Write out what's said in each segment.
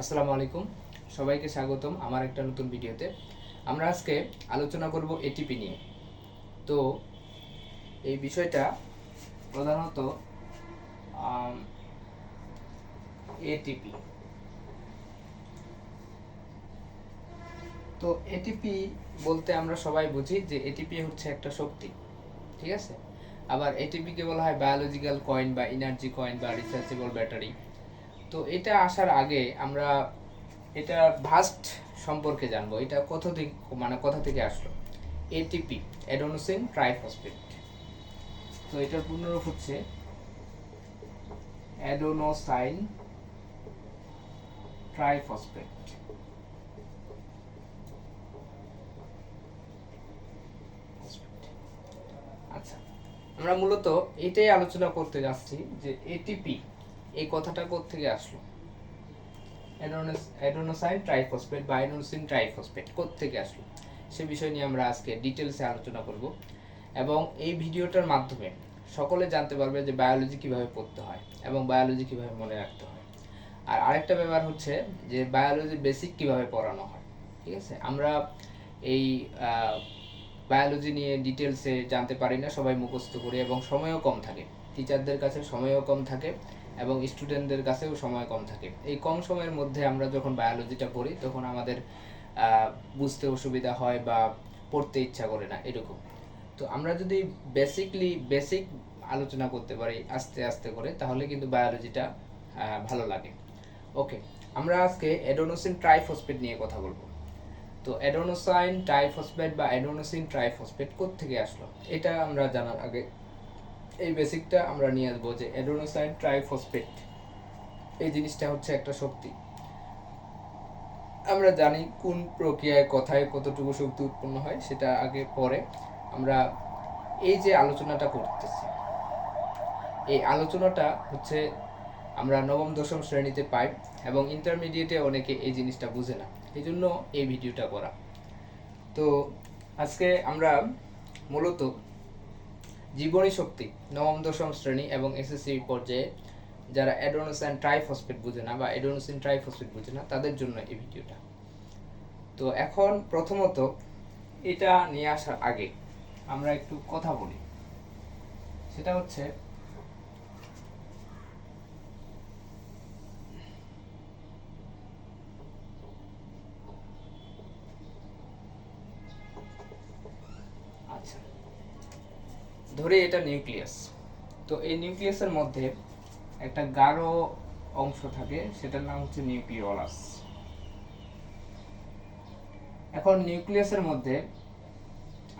আসসালামু আলাইকুম। সবাইকে স্বাগতম আমার একটা নতুন ভিডিওতে। আমরা আজকে আলোচনা করব এটিপি নিয়ে। তো এই বিষয়টা প্রধানত এটিপি তো এটিপি বলতে আমরা সবাই বুঝি যে এটিপি হচ্ছে একটা শক্তি, ঠিক আছে? আবার এটিপিকে বলা হয় বায়োলজিক্যাল কয়েন বা এনার্জি কয়েন বা রিসার্চেবল ব্যাটারি তো এটা আসার আগে আমরা এটা ভাস্ট সম্পর্কে জানব। এটা কোথা থেকে মানে কোথা থেকে আসলো? এটিপি অ্যাডোনোসিন ট্রাইফসফেট তো এটার পূর্ণরূপ হচ্ছে অ্যাডোনোসাইন ট্রাইফসফেট আচ্ছা আমরা মূলত এটাই আলোচনা করতে যাচ্ছি যে এটিপি এই কথাটা থেকে আসলো? অ্যাডোনোসাইন ট্রাইফসফেট বা অ্যাডোনোসিন ট্রাইফসফেট থেকে আসলো? সে বিষয় নিয়ে আমরা আজকে ডিটেলসে আলোচনা করব এবং এই ভিডিওটার মাধ্যমে সকলে জানতে পারবে যে বায়োলজি কীভাবে পড়তে হয় এবং বায়োলজি কীভাবে মনে রাখতে হয়। আর আরেকটা ব্যাপার হচ্ছে যে বায়োলজি বেসিক কীভাবে পড়ানো হয়, ঠিক আছে? আমরা এই বায়োলজি নিয়ে ডিটেলসে জানতে পারি না, সবাই মুখস্থ করি এবং সময়ও কম থাকে। টিচারদের কাছে সময়ও কম থাকে। এবং স্টুডেন্টদের কাছেও সময় কম থাকে। এই কম সময়ের মধ্যে আমরা যখন বায়োলজিটা পড়ি, তখন আমাদের বুঝতে অসুবিধা হয় বা পড়তে ইচ্ছা করে না, এরকম। তো আমরা যদি বেসিকলি বেসিক আলোচনা করতে পারি আস্তে আস্তে করে, তাহলে কিন্তু বায়োলজিটা ভালো লাগে। ওকে আমরা আজকে অ্যাডোনোসিন ট্রাইফসফেট নিয়ে কথা বলব। তো অ্যাডোনোসাইন ট্রাইফসফেট বা অ্যাডোনোসিন ট্রাইফসফেট থেকে আসলো? এটা আমরা জানার আগে এই বেসিকটা আমরা নিয়ে আসব যে অ্যাডোনোসাইন ট্রাইফসফেট। এই জিনিসটা হচ্ছে একটা শক্তি। আমরা জানি কোন প্রক্রিয়ায় কথায় কতটুকু শক্তি উৎপন্ন হয়, সেটা আগে পরে আমরা এই যে আলোচনাটা করতেছি। এই আলোচনাটা হচ্ছে আমরা নবম, দশম শ্রেণীতে পাই এবং ইন্টারমিডিয়েটে অনেকে এই জিনিসটা বুঝে না। এই জন্য এই ভিডিওটা করা। তো আজকে আমরা মূলত জীবনী শক্তি, নবম, দশম শ্রেণি এবং এসএসসি পর্যায়ে যারা অ্যাডোনোসাইন ট্রাইফসফেট বুঝে না বা অ্যাডোনোসিন ট্রাইফসফেট বুঝে না, তাদের জন্য এই ভিডিওটা। তো এখন প্রথমত এটা নিয়ে আসার আগে আমরা একটু কথা বলি। সেটা হচ্ছে ধরে এটা নিউক্লিয়াস। তো এই নিউক্লিয়াসের মধ্যে একটা গাঢ় অংশ থাকে, সেটার নাম হচ্ছে নিউক্লিওলাস। এখন নিউক্লিয়াসের মধ্যে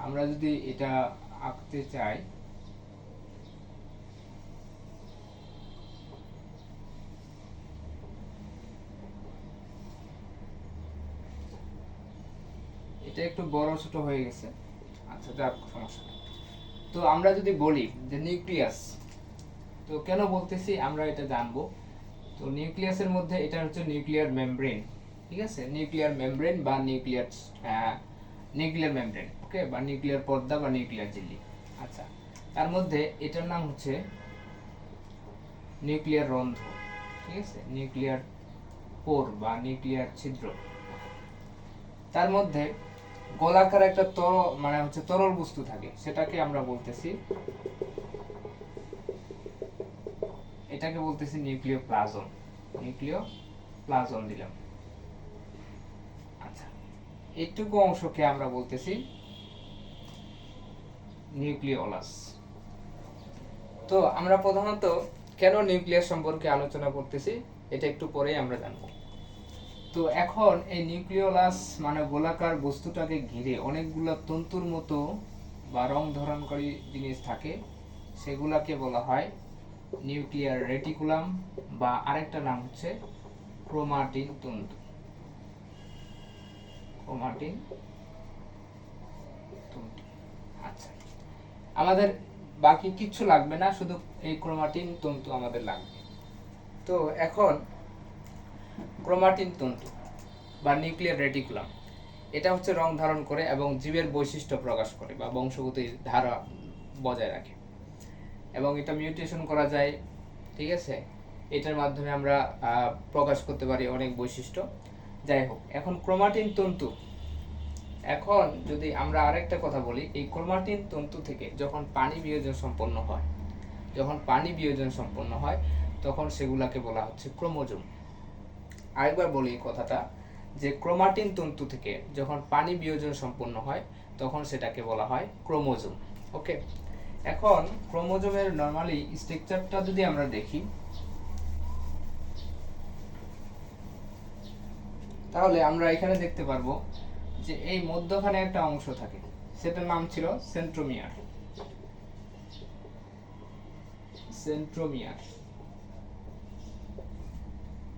আমরা যদি এটা আঁকতে চাই, এটা একটু বড় ছোট হয়ে গেছে। আচ্ছা যাক, সমস্যা তো আমরা যদি বলি যে নিউক্লিয়াস, তো কেন বলতেছি আমরা এটা জানব? তো নিউক্লিয়াসের মধ্যে এটা হচ্ছে নিউক্লিয়ার মেমব্রেন, ঠিক আছে? নিউক্লিয়ার মেমব্রেন বা নিউক্লিয়ার নিউক্লিয়ার মেমব্রেন, ওকে? বা নিউক্লিয়ার পর্দা বা নিউক্লিয়ার ঝিল্লি। আচ্ছা তার মধ্যে এটার নাম হচ্ছে নিউক্লিয়ার রন্ধ্র, ঠিক আছে? নিউক্লিয়ার পোর বা নিউক্লিয়ার ছিদ্র। তার মধ্যে গোলাকার একটা তরল মানে হচ্ছে তরল বস্তু থাকে, সেটাকে আমরা বলতেছি, এটাকে বলতেছি নিউক্লিয় প্লাজম নিউক্লিয় প্লাজম দিলাম। আচ্ছা এইটুকু অংশকে আমরা বলতেছি নিউক্লিওলাস। তো আমরা প্রধানত কেন নিউক্লিয়াস সম্পর্কে আলোচনা করতেছি, এটা একটু পরেই আমরা জানব। তো এখন এই নিউক্লিওলাস মানে গোলাকার বস্তুটাকে ঘিরে অনেকগুলো তন্তুর মতো বা রং ধারণকারী জিনিস থাকে। সেগুলাকে বলা হয় নিউক্লিয়ার রেটিকুলাম বা আরেকটা নাম হচ্ছে ক্রোমাটিন তন্তু। ক্রোমাটিন তন্তু। আচ্ছা। আমাদের বাকি কিচ্ছু লাগবে না, শুধু এই ক্রোমাটিন তন্তু আমাদের লাগবে। তো এখন ক্রোমাটিন তন্তু বা নিউক্লিয়ার রেটিকুলাম এটা হচ্ছে রং ধারণ করে এবং জীবের বৈশিষ্ট্য প্রকাশ করে বা বংশগতির ধারা বজায় রাখে। এবং এটা মিউটেশন করা যায়, ঠিক আছে? এটার মাধ্যমে আমরা প্রকাশ করতে পারি অনেক বৈশিষ্ট্য। যাই হোক, এখন ক্রোমাটিন তন্তু। এখন যদি আমরা আরেকটা কথা বলি, এই ক্রোমাটিন তন্তু থেকে যখন পানি বিয়োজন সম্পন্ন হয়, যখন পানি বিয়োজন সম্পন্ন হয়, তখন সেগুলাকে বলা হচ্ছে ক্রোমোজোম। আরেকবার বলি কথাটা, যে ক্রোমাটিন তন্তু থেকে যখন পানি বিয়োজন সম্পন্ন হয়, তখন সেটাকে বলা হয় ক্রোমোজোম, ওকে? এখন ক্রোমোজোমের নর্মালি স্ট্রাকচারটা যদি আমরা দেখি, তাহলে আমরা এখানে দেখতে পারব যে এই মধ্যখানে একটা অংশ থাকে, সেটার নাম ছিল সেন্ট্রোমিয়ার। সেন্ট্রোমিয়ার।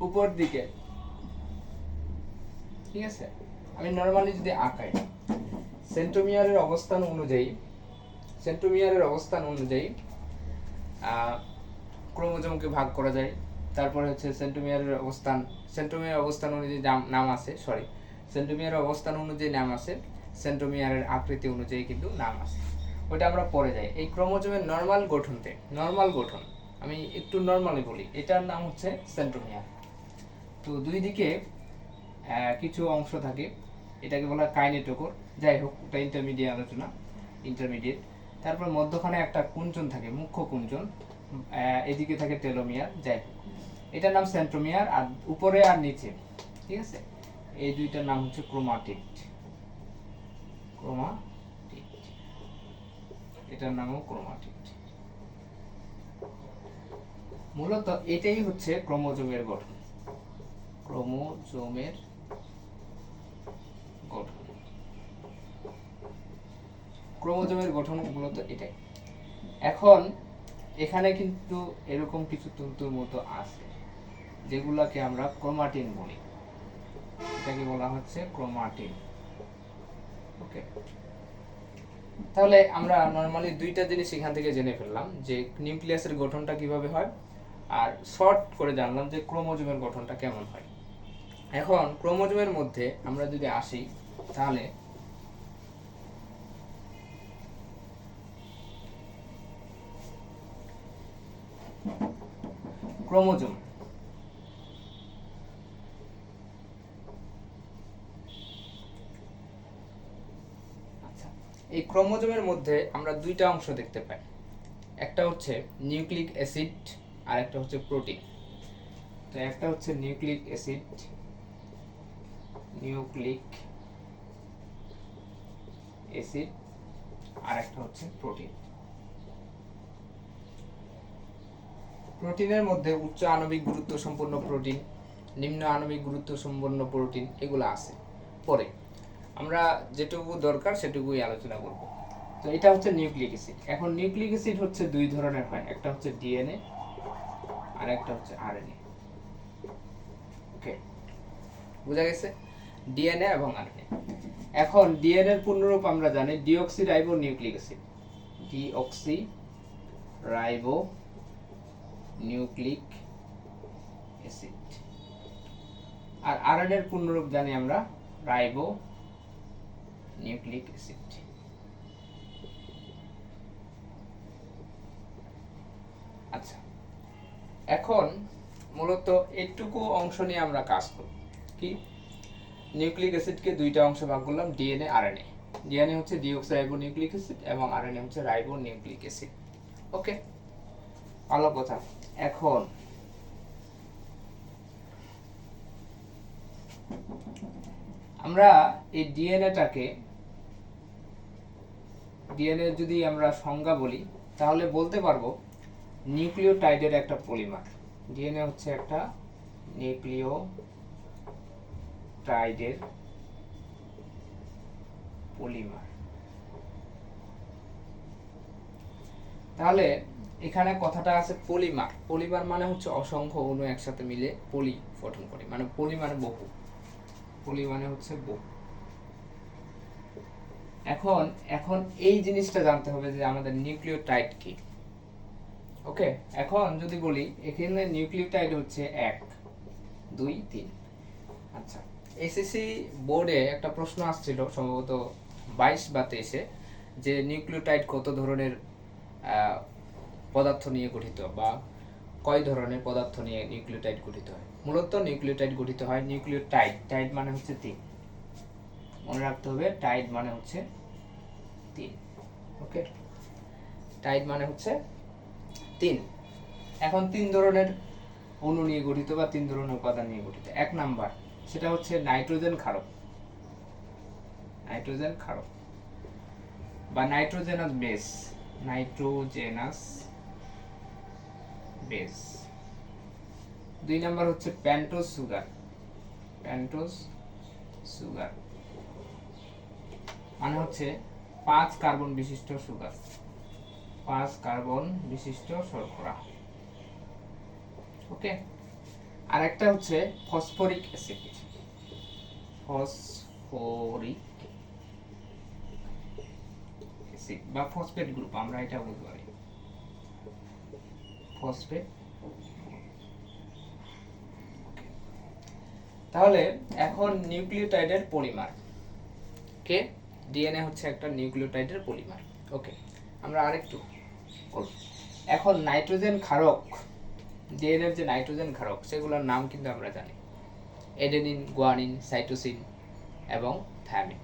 উপর দিকে ঠিক আছে? আমি নর্মালি যদি আঁকাই সেন্ট্রোমিয়ারের অবস্থান অনুযায়ী সেন্ট্রোমিয়ারের অবস্থান অনুযায়ী ক্রোমোজোমকে ভাগ করা যায়। তারপরে হচ্ছে সেন্ট্রোমিয়ারের অবস্থান সেন্ট্রোমিয়ার অবস্থান অনুযায়ী নাম আছে সরি সেন্ট্রোমিয়ারের অবস্থান অনুযায়ী নাম আছে সেন্ট্রোমিয়ারের আকৃতি অনুযায়ী কিন্তু নাম আছে। ওটা আমরা পরে যাই। এই ক্রোমোজোমের নর্মাল গঠনতে নর্মাল গঠন, আমি একটু নর্মালি বলি, এটার নাম হচ্ছে সেন্ট্রোমিয়ার তো দুই দিকে কিছু অংশ থাকে। এটাকে বলা হয় কাইনেটোকোর। যাই হোক, ওটা ইন্টারমিডিয়েট আলোচনা ইন্টারমিডিয়েট তারপর মধ্যখানে একটা কুঞ্চন থাকে, মুখ্য কুঞ্চন এদিকে থাকে টেলোমিয়ার, যাই হোক। এটার নাম সেন্ট্রোমিয়ার, আর উপরে আর নিচে, ঠিক আছে? এই দুইটার নাম হচ্ছে ক্রোমাটিড। ক্রোমাটিড। এটার নামও ক্রোমাটিড। মূলত এটাই হচ্ছে ক্রোমোজোমের গঠন। ক্রোমোজোমের গঠন ক্রোমোজোমের গঠন মূলত এটাই। এখন এখানে কিন্তু এরকম কিছু তন্তুর মতো আছে, যেগুলাকে আমরা ক্রোমাটিন বলি। এটাকে বলা হচ্ছে ক্রোমাটিন। ওকে? তাহলে আমরা নর্মালি দুইটা জিনিস এখান থেকে জেনে ফেললাম, যে নিউক্লিয়াসের গঠনটা কীভাবে হয়, আর শর্ট করে জানলাম যে ক্রোমোজোমের গঠনটা কেমন হয়। এখন ক্রোমোজোমের মধ্যে আমরা যদি আসি, তাহলে ক্রোমোজোম। আচ্ছা এই ক্রোমোজোমের মধ্যে আমরা দুইটা অংশ দেখতে পাই। একটা হচ্ছে নিউক্লিক অ্যাসিড, আর একটা হচ্ছে প্রোটিন। তো একটা হচ্ছে নিউক্লিক অ্যাসিড নিউক্লিক অ্যাসিড, আর একটা হচ্ছে প্রোটিন। প্রোটিনের মধ্যে উচ্চ আণবিক গুরুত্ব সম্পন্ন প্রোটিন, নিম্ন আণবিক গুরুত্ব সম্পন্ন প্রোটিন, এগুলো আছে। পরে, আমরা যেটুকু দরকার সেটুকুই আলোচনা করব। তো এটা হচ্ছে নিউক্লিক অ্যাসিড। এখন নিউক্লিক অ্যাসিড হচ্ছে দুই ধরনের হয়, একটা হচ্ছে ডিএনএ আর একটা হচ্ছে আরএনএ। ওকে বোঝা গেছে? ডিএনএ এবং আরএনএ। এখন ডিএনএ এর পূর্ণরূপ আমরা জানি deoxy ribo nucleic acid. Deoxy ribo nucleic acid আর আরএনএ এর পূর্ণরূপ জানি আমরা, রাইবো নিউক্লিক অ্যাসিড আচ্ছা এখন মূলত এইটুকু অংশ নিয়ে আমরা কাজ করব কি? নিউক্লিক অ্যাসিডকে দুইটা অংশে ভাগ করলাম, ডিএনএ, আরএনএ। ডিএনএ হচ্ছে ডিঅক্সাইবো নিউক্লিক অ্যাসিড এবং আরএনএ হচ্ছে রাইবো নিউক্লিক অ্যাসিড ওকে, ভালো কথা। এখন। আমরা এই ডিএনএটাকে ডিএনএ যদি আমরা সংজ্ঞা বলি, তাহলে বলতে পারব নিউক্লিওটাইডের একটা পলিমার। ডিএনএ হচ্ছে একটা নিউক্লিওটাইডের পলিমার। তাহলে এখানে কথাটা আছে পলিমার। পলিমার মানে হচ্ছে অসংখ্য অণু একসাথে মিলে পলি গঠন করে মানে পলি মানে বহু। পলি মানে হচ্ছে বহু। এখন এখন এই জিনিসটা জানতে হবে যে আমাদের নিউক্লিওটাইড কি? ওকে, এখন যদি বলি, এখানে নিউক্লিওটাইড হচ্ছে এক, দুই, তিন। আচ্ছা এসএসসি বোর্ডে একটা প্রশ্ন আসছিল সম্ভবত বাইশ বা তেইশে, যে নিউক্লিওটাইড কত ধরনের পদার্থ নিয়ে গঠিত বা কয় ধরনের পদার্থ নিয়ে নিউক্লিওটাইড গঠিত হয়? মূলত নিউক্লিওটাইড গঠিত হয় নিউক্লিওটাইড। টাইড মানে হচ্ছে তিন। মনে রাখতে হবে, টাইড মানে হচ্ছে তিন। ওকে? টাইড মানে হচ্ছে তিন। এখন তিন ধরনের অণু নিয়ে গঠিত বা তিন ধরনের উপাদান নিয়ে গঠিত। এক নাম্বার, সেটা হচ্ছে নাইট্রোজেন ক্ষারক। নাইট্রোজেন ক্ষারক বা নাইট্রোজেনাস বেস। নাইট্রোজেনাস বেস দুই নাম্বার হচ্ছে প্যান্টোজ সুগার প্যান্টোজ সুগার মানে হচ্ছে পাঁচ কার্বন বিশিষ্ট সুগার পাঁচ কার্বন বিশিষ্ট শর্করা। ওকে আর একটা হচ্ছে ফসফরিক অ্যাসিড। ফসফরিক অ্যাসিড বা ফসফেট গ্রুপ, আমরা এটা বলতে পারি। ফসফেট তাহলে এখন নিউক্লিওটাইডের পলিমার। কে ডিএনএ হচ্ছে একটা নিউক্লিওটাইডের পলিমার। ওকে, আমরা আরেকটু করব। এখন নাইট্রোজেন ক্ষারক, ডিএনএর যে নাইট্রোজেন ক্ষারক, সেগুলোর নাম কিন্তু আমরা জানি। এডেনিন, গুয়ানিন, সাইটোসিন এবং thiamine.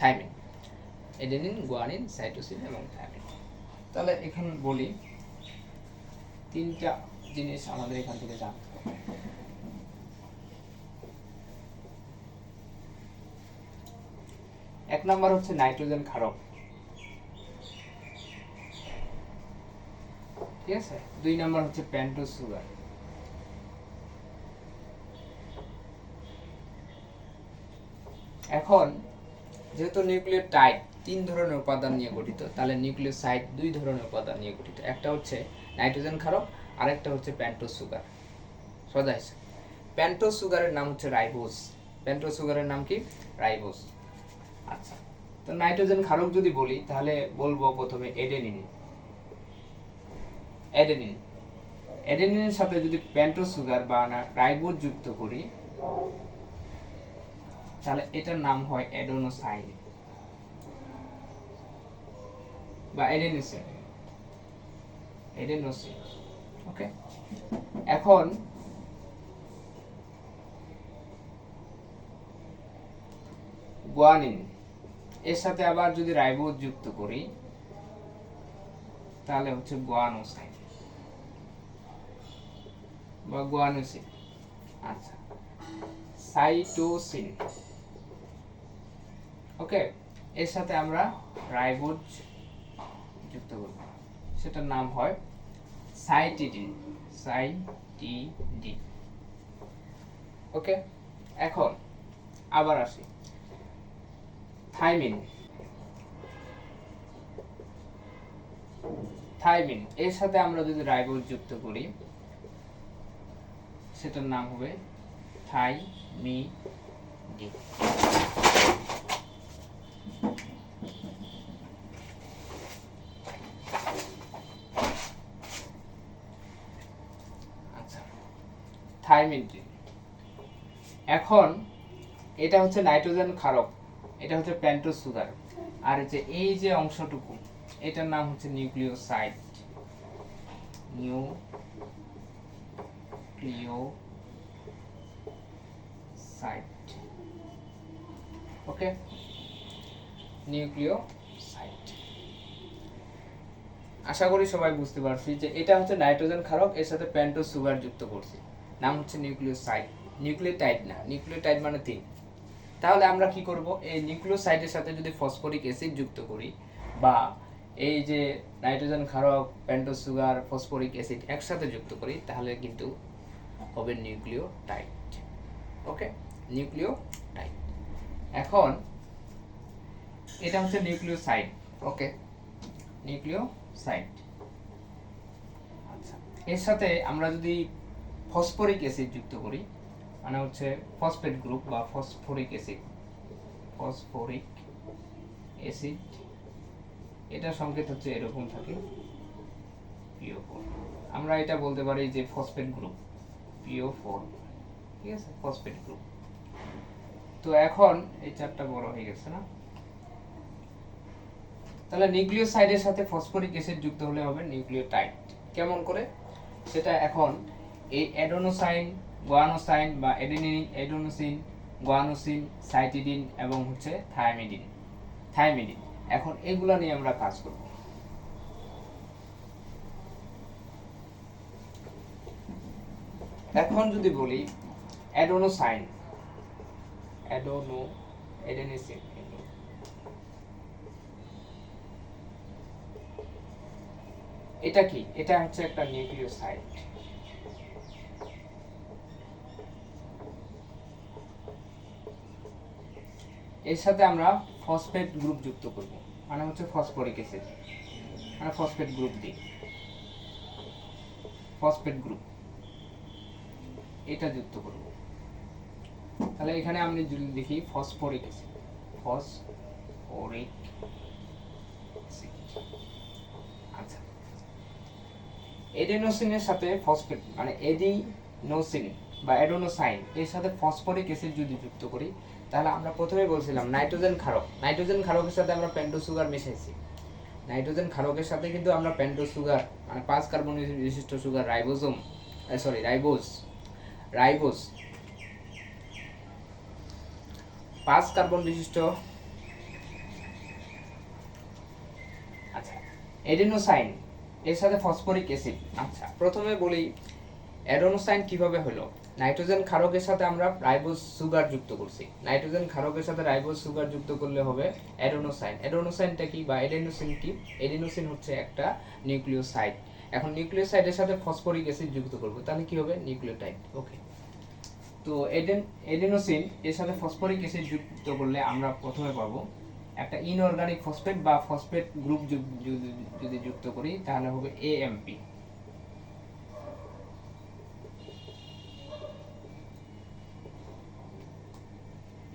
Thymine adenine, guanine, cytosine এবং থায়ামিন। তাহলে এখন বলি তিনটা জিনিস আমাদের এখান থেকে জানতে হবে। এক নম্বর হচ্ছে নাইট্রোজেন ক্ষারক। ঠিক আছে? দুই নম্বর হচ্ছে প্যান্টোজ সুগার। এখন, যেহেতু নিউক্লিওটাইড তিন ধরনের উপাদান নিয়ে গঠিত, তাহলে নিউক্লিওসাইড দুই ধরনের উপাদান নিয়ে গঠিত। একটা হচ্ছে নাইট্রোজেন ক্ষারক, আরেকটা হচ্ছে প্যান্টোজ সুগার। সোজা হিসাব প্যান্টোজ সুগারের নাম হচ্ছে রাইবোজ। প্যান্টোজ সুগারের নাম কি? রাইবোজ। আচ্ছা তো নাইট্রোজেন ক্ষারক যদি বলি, তাহলে বলব প্রথমে এডেনিন। এডেনিন। এডেনিনের সাথে যদি প্যান্টোজ সুগার বা রাইবোজ যুক্ত করি, তাহলে এটার নাম হয় এডোনোসাইন বা এডেনোসিন। এডেনোসিন ওকে এখন গুয়ানিন এর সাথে আবার যদি রাইবোজ যুক্ত করি তাহলে হচ্ছে গুয়ানোসাইন বা গুয়ানোসিন আচ্ছা সাইটোসিন ওকে এর সাথে আমরা রাইবোজ যুক্ত করব। সেটার নাম হয় সাইটিডিন সাইটিডি। ওকে, এখন আবার আসি। থাইমিন। থাইমিন, এর সাথে আমরা যদি রাইবোজ যুক্ত করি, সেটার নাম হবে থাই মি ডি আচ্ছা থাইমিনটিন এখন এটা হচ্ছে নাইট্রোজেন ক্ষারক, এটা হচ্ছে প্যান্টোজ সুগার আর যে এই যে অংশটুকু, এটার নাম হচ্ছে নিউক্লিওসাইড। নিউক্লিওসাইড। ওকে? নিউক্লিওসাইড। আশা করি সবাই বুঝতে পারছি যে এটা হচ্ছে নাইট্রোজেন ক্ষারক, এর সাথে প্যান্টো সুগার যুক্ত করছি। নাম হচ্ছে নিউক্লিওসাইড। নিউক্লিওটাইড না, নিউক্লিওটাইড মানে তিন। তাহলে আমরা কি করব? এই নিউক্লিওসাইডের সাথে যদি ফসফরিক অ্যাসিড যুক্ত করি বা এই যে নাইট্রোজেন ক্ষারক প্যান্টোজ সুগার, ফসফরিক অ্যাসিড একসাথে যুক্ত করি, তাহলে কিন্তু হবে নিউক্লিওটাইড। ওকে? নিউক্লিওটাইড। এখন এটা হচ্ছে নিউক্লিওসাইড। ওকে? নিউক্লিওসাইড। আচ্ছা। এর সাথে আমরা যদি ফসফরিক অ্যাসিড যুক্ত করি। মানে হচ্ছে ফসফেট গ্রুপ বা ফসফরিক অ্যাসিড। Phosphoric acid. এটা সংকেত হচ্ছে এরকম থাকে। পিও ফোর আমরা এটা বলতে পারি যে ফসফেট গ্রুপ। পিও ফোর ঠিক আছে? Phosphate group. তো এখন এই চারটা বড় হয়ে গেছে না? তাহলে নিউক্লিওসাইডের সাথে ফসফরিক অ্যাসিড যুক্ত হলে হবে নিউক্লিওটাইড। কেমন করে? সেটা এখন এই অ্যাডোনোসাইন গোয়ানোসাইন বা এডেনিন এডোনোসিন গোয়ানোসিন সাইটিডিন এবং হচ্ছে থায়ামিডিন থায়ামিডিন এখন এগুলো নিয়ে আমরা কাজ করব। এখন যদি বলি অ্যাডোনোসাইন অ্যাডোনো এডেনিসিন এটা কি? এটা হচ্ছে একটা নিউক্লিওসাইড। এর সাথে আমরা ফসফেট গ্রুপ যুক্ত করব। মানে হচ্ছে ফসফরিক অ্যাসিড মানে ফসফেট গ্রুপ দিই ফসফেট গ্রুপ এটা যুক্ত করব। তাহলে এখানে আমি যদি দেখি ফসফরিক অ্যাসিড ফসফরিক অ্যাসিড আচ্ছা। এডেনোসিনের সাথে ফসফেট মানে এডিনোসিন বা অ্যাডোনোসাইন এর সাথে ফসফরিক অ্যাসিড যদি যুক্ত করি, তাহলে আমরা প্রথমে বলছিলাম নাইট্রোজেন ক্ষারক। নাইট্রোজেন ক্ষারকের সাথে আমরা পেন্টো সুগার মিশাইছি। নাইট্রোজেন ক্ষারকের সাথে কিন্তু আমরা পেন্টো সুগার মানে পাঁচ কার্বন বিশিষ্ট sugar ribosome sorry ribose ribose পাঁচ কার্বন বিশিষ্ট আচ্ছা এডেনোসাইন এর সাথে ফসফরিক অ্যাসিড আচ্ছা প্রথমে বলি অ্যাডোনোসাইন কীভাবে হলো? নাইট্রোজেন ক্ষারকের সাথে আমরা রাইবোজ সুগার যুক্ত করছি। নাইট্রোজেন ক্ষারকের সাথে রাইবোজ সুগার যুক্ত করলে হবে অ্যাডোনোসাইন। অ্যাডোনোসাইনটা কি বা এডেনোসিন কি? এডেনোসিন হচ্ছে একটা নিউক্লিওসাইড। এখন নিউক্লিওসাইডের সাথে ফসফরিক অ্যাসিড যুক্ত করব, তাহলে কি হবে? নিউক্লিওটাইড। ওকে। তো এডেন এডেনোসিন এর সাথে ফসফরিক অ্যাসিড যুক্ত করলে আমরা প্রথমে পাবো একটা ইনঅর্গানিক ফসফেট বা ফসফেট গ্রুপ যদি যুক্ত করি, তাহলে হবে এএমপি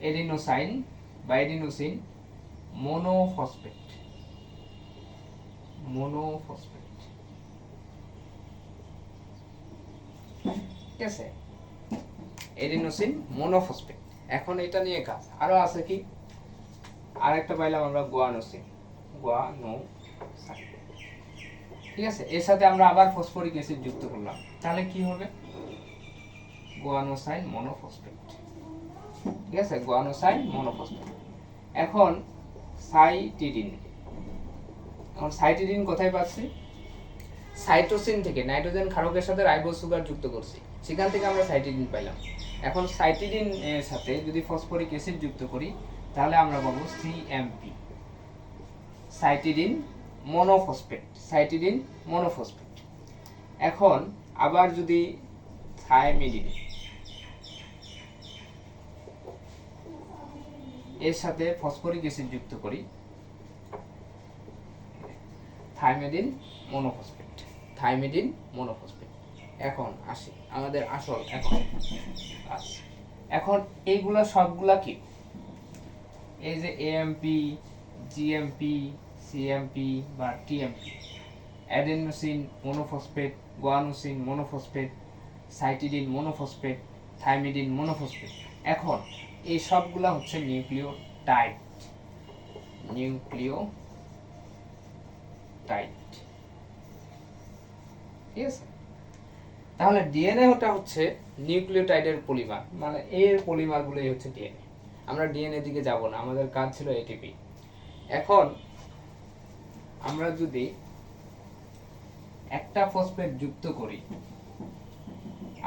এডিনোসাইন বা এডিনোসিন মোনোফসফেট। মোনোফসফেট। ঠিক আছে? Adenosine monophosphate. এখন এটা নিয়ে কাজ। আরও আছে কি? আরেকটা পাইলাম আমরা গোয়ানোসিন। গোয়ানো ঠিক আছে? এর সাথে আমরা আবার ফসফরিক অ্যাসিড যুক্ত করলাম। তাহলে কি হবে? গোয়ানোসাইন মোনোফসফেট। ঠিক আছে গোয়ানোসাইন মোনোফসফেট এখন সাইটিডিন এখন সাইটিডিন কোথায় পাচ্ছি? সাইটোসিন থেকে নাইট্রোজেন ক্ষারকের সাথে রাইবোজ সুগার যুক্ত করছি। সেখান থেকে আমরা সাইটিডিন পাইলাম। এখন সাইটিডিন এর সাথে যদি ফসফরিক অ্যাসিড যুক্ত করি, তাহলে আমরা পাবো CMP cytidine monophosphate cytidine monophosphate এখন আবার যদি থাইমিডিন এর সাথে ফসফরিক অ্যাসিড যুক্ত করি। থাইমেডিন মনোফসফেট থাইমেডিন মনোফসফেট এখন আসি আমাদের আসল এখন এখন এইগুলা সবগুলা কি? এই যে এএমপি জিএমপি সিএমপি বা TMP adenosine monophosphate guanosine monophosphate cytidine monophosphate thymidine monophosphate এখন এই সবগুলা হচ্ছে নিউক্লিওটাইড। নিউক্লিও টাইড ঠিক আছে? তাহলে ডিএনএ ওটা হচ্ছে নিউক্লিওটাইডের পলিমার। মানে এর পলিমারগুলোই হচ্ছে ডিএনএ। আমরা ডিএনএ দিকে যাব না, আমাদের কাজ ছিল এটিপি। এখন আমরা যদি একটা ফসফেট যুক্ত করি,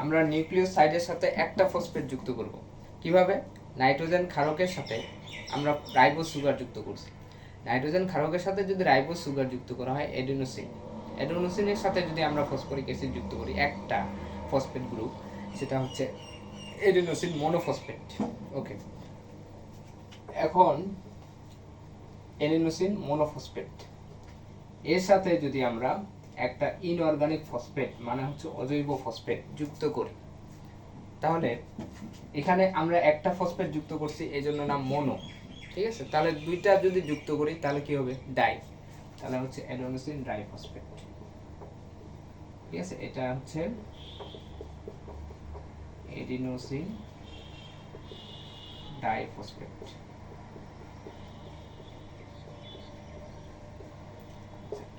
আমরা নিউক্লিওসাইডের সাথে একটা ফসফেট যুক্ত করব। কীভাবে? নাইট্রোজেন ক্ষারকের সাথে আমরা রাইবোজ সুগার যুক্ত করছি। নাইট্রোজেন ক্ষারকের সাথে যদি রাইবোজ সুগার যুক্ত করা হয় এডেনোসিন এডেনোসিনের সাথে যদি আমরা ফসফরিক অ্যাসিড যুক্ত করি, একটা ফসফেট গ্রুপ সেটা হচ্ছে এডেনোসিন মনোফসফেট ওকে এখন এডেনোসিন মনোফসফেট এর সাথে যদি আমরা একটা ইনঅর্গানিক ফসফেট মানে হচ্ছে অজৈব ফসফেট যুক্ত করি তাহলে এখানে আমরা একটা ফসফেট যুক্ত করছি, এই জন্য নাম মনো ঠিক আছে? তাহলে দুইটা যদি যুক্ত করি, তাহলে কি হবে? ডাই তাহলে হচ্ছে অ্যাডোনোসিন ডাইফসফেট ঠিক আছে? এটা হচ্ছে এডিনোসিন ডাইফসফেট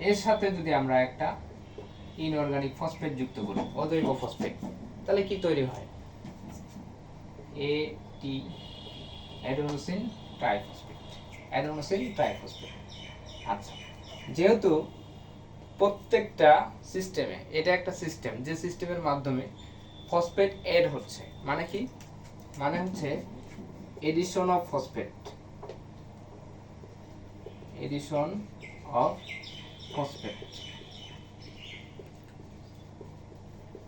এর সাথে যদি আমরা একটা ইনঅর্গানিক ফসফেট যুক্ত করি, অজৈব ফসফেট তাহলে কি তৈরি হয়? A T adenosine triphosphate adenosine triphosphate আচ্ছা যেহেতু প্রত্যেকটা সিস্টেমে এটা একটা সিস্টেম যে সিস্টেমের মাধ্যমে ফসফেট এড হচ্ছে মানে কি? মানে হচ্ছে addition of phosphate addition of phosphate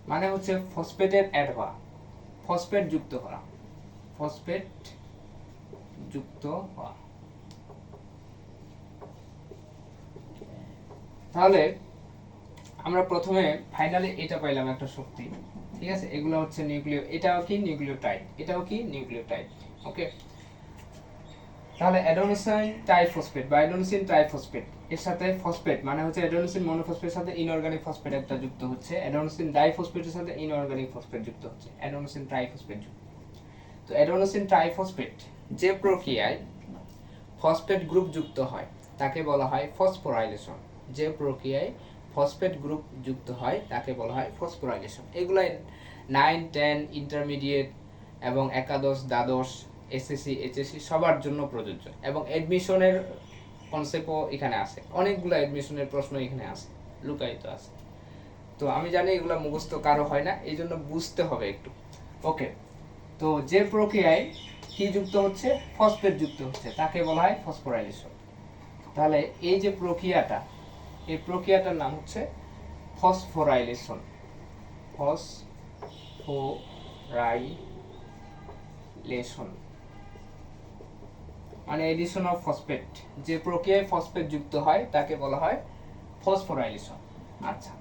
মানে হচ্ছে ফসফেটের অ্যাড হওয়া ফসফেট যুক্ত করা ফসফেট যুক্ত হওয়া তাহলে আমরা প্রথমে ফাইনালি এটা পাইলাম একটা শক্তি, ঠিক আছে? এগুলো হচ্ছে নিউক্লিয়, এটাও কি নিউক্লিওটাইড? এটাও কি নিউক্লিওটাইড? ওকে তাহলে অ্যাডোনোসিন ট্রাইফসফেট বা অ্যাডোনোসিন ট্রাইফসফেট এর সাথে ফসফেট মানে হচ্ছে অ্যাডোনোসিন মনোফসফেটের সাথে ইনঅর্গানিক ফসফেট একটা যুক্ত হচ্ছে। অ্যাডোনোসিন ডাইফসফেটের সাথে ইনঅর্গানিক ফসফেট যুক্ত হচ্ছে। অ্যাডোনোসিন ট্রাইফসফেট যুক্ত তো অ্যাডোনোসিন ট্রাইফসফেট যে প্রক্রিয়ায় ফসফেট গ্রুপ যুক্ত হয়, তাকে বলা হয় ফসফোরাইলেশন যে প্রক্রিয়ায় ফসফেট গ্রুপ যুক্ত হয়, তাকে বলা হয় ফসফোরাইলেশন এগুলাই নাইন টেন ইন্টারমিডিয়েট এবং একাদশ, দ্বাদশ এসএসসি এইচএসসি সবার জন্য প্রযোজ্য। এবং অ্যাডমিশনের কনসেপ্টও এখানে আছে। অনেকগুলো অ্যাডমিশনের প্রশ্ন এখানে আছে, লুকায়িত আছে। তো আমি জানি এগুলো মুখস্থ কারও হয় না এই জন্য বুঝতে হবে একটু। ওকে তো যে প্রক্রিয়ায় কি যুক্ত হচ্ছে ফসফেট যুক্ত হচ্ছে, তাকে বলা হয় ফসফোরাইলেশন তাহলে এই যে প্রক্রিয়াটা, এই প্রক্রিয়াটার নাম হচ্ছে ফসফোরাইলেশন ফসফোরাইলেশন মানে এডিশন অফ ফসফেট যে প্রক্রিয়ায় ফসফেট যুক্ত হয়, তাকে বলা হয় ফসফোরাইলেশন আচ্ছা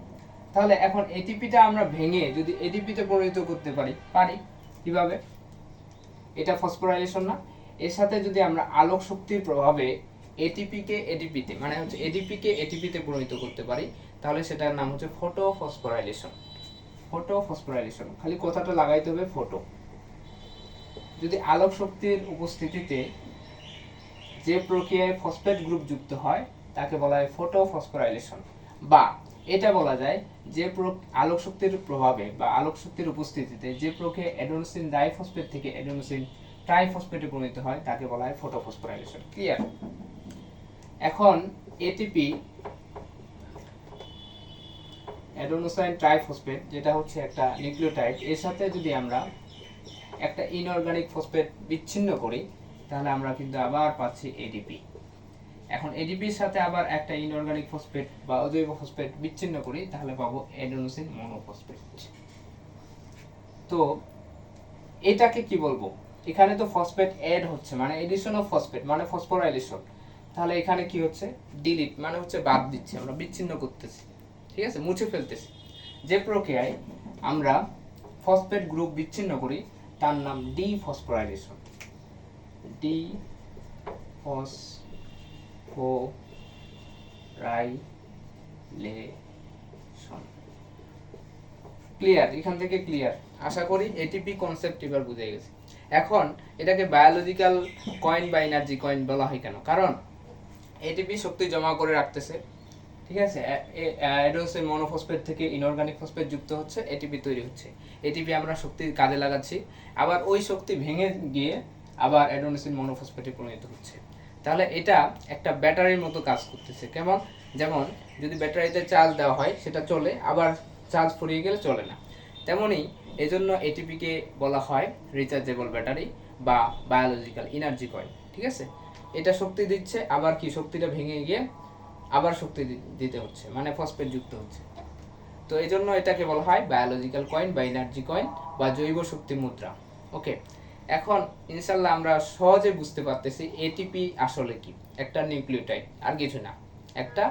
তাহলে এখন এটিপিটা আমরা ভেঙে যদি এটিপিতে পরিণত করতে পারি পারি। কীভাবে? এটা ফসফোরাইলেশন না। এর সাথে যদি আমরা আলোক শক্তির প্রভাবে এটিপিকে এটিপিতে মানে হচ্ছে এটিপিকে এটিপিতে পরিণত করতে পারি তাহলে সেটার নাম হচ্ছে ফটো ফসফোরাইলেশন ফটো ফসফোরাইলেশন খালি কথাটা লাগাইতে হবে ফটো যদি আলোক শক্তির উপস্থিতিতে যে প্রক্রিয়ায় ফসফেট গ্রুপ যুক্ত হয় তাকে বলা হয় ফটো ফসফোরাইলেশন বা এটা বলা যায় যে আলোক শক্তির প্রভাবে বা আলোক শক্তির উপস্থিতিতে যে প্রক্রিয়া অ্যাডোনসিন ডাইফসফেট থেকে অ্যাডোনসিন ট্রাইফসফেটে পরিণত হয়, তাকে বলা হয় ফটোফসফোরাইলেশন ক্লিয়ার এখন এটিপি অ্যাডোনোসাইন ট্রাইফসফেট যেটা হচ্ছে একটা নিউক্লিওটাইড, এর সাথে যদি আমরা একটা ইনঅর্গানিক ফসফেট বিচ্ছিন্ন করি, তাহলে আমরা কিন্তু আবার পাচ্ছি এডিপি এখন এডিপির সাথে আবার একটা ইনঅর্গানিক ফসফেট বা অজৈব ফসফেট বিচ্ছিন্ন করি, তাহলে পাবো অ্যাডেনোসিন মনোফসফেট তো এটাকে কি বলব? এখানে তো ফসফেট অ্যাড হচ্ছে মানে এডিশন অফ ফসফেট মানে ফসফোরাইলেশন তাহলে এখানে কি হচ্ছে? ডিলিট মানে হচ্ছে বাদ দিচ্ছি, আমরা বিচ্ছিন্ন করতেছি। ঠিক আছে? মুছে ফেলতেছি। যে প্রক্রিয়ায় আমরা ফসফেট গ্রুপ বিচ্ছিন্ন করি, তার নাম ডি ফসফোরাইলেশন ডি ক্লিয়ার এখান থেকে ক্লিয়ার আশা করি এটিপি কনসেপ্ট এবার বুঝে গেছে। এখন এটাকে বায়োলজিক্যাল কয়েন বা এনার্জি কয়েন বলা হয় কেন? কারণ এটিপি শক্তি জমা করে রাখতেছে, ঠিক আছে? অ্যাডোসিন মনোফসফেট থেকে ইনঅর্গানিক ফসফেট যুক্ত হচ্ছে এটিপি তৈরি হচ্ছে। এটিপি আমরা শক্তি কাজে লাগাচ্ছি, আবার ওই শক্তি ভেঙে গিয়ে আবার অ্যাডোনিসিন মনোফসফেটে পরিণত হচ্ছে। তাহলে এটা একটা ব্যাটারির মতো কাজ করতেছে। কেমন? যেমন যদি ব্যাটারিতে চার্জ দেওয়া হয়, সেটা চলে, আবার চার্জ ফুরিয়ে গেলে চলে না। তেমনই এজন্য এটিপিকে বলা হয় রিচার্জেবল ব্যাটারি বা বায়োলজিক্যাল এনার্জি কয়েল ঠিক আছে? এটা শক্তি দিচ্ছে, আবার কি শক্তিটা ভেঙে গিয়ে আবার শক্তি দিতে হচ্ছে মানে ফসফেট যুক্ত হচ্ছে। তো এই জন্য এটাকে বলা হয় বায়োলজিক্যাল কয়েন বা এনার্জি কয়েন বা জৈব শক্তি মুদ্রা। ওকে এখন ইনশাল্লাহ আমরা সহজে বুঝতে পারতেছি এটিপি আসলে কি? একটা নিউক্লিওটাইড, আর কিছু না। একটা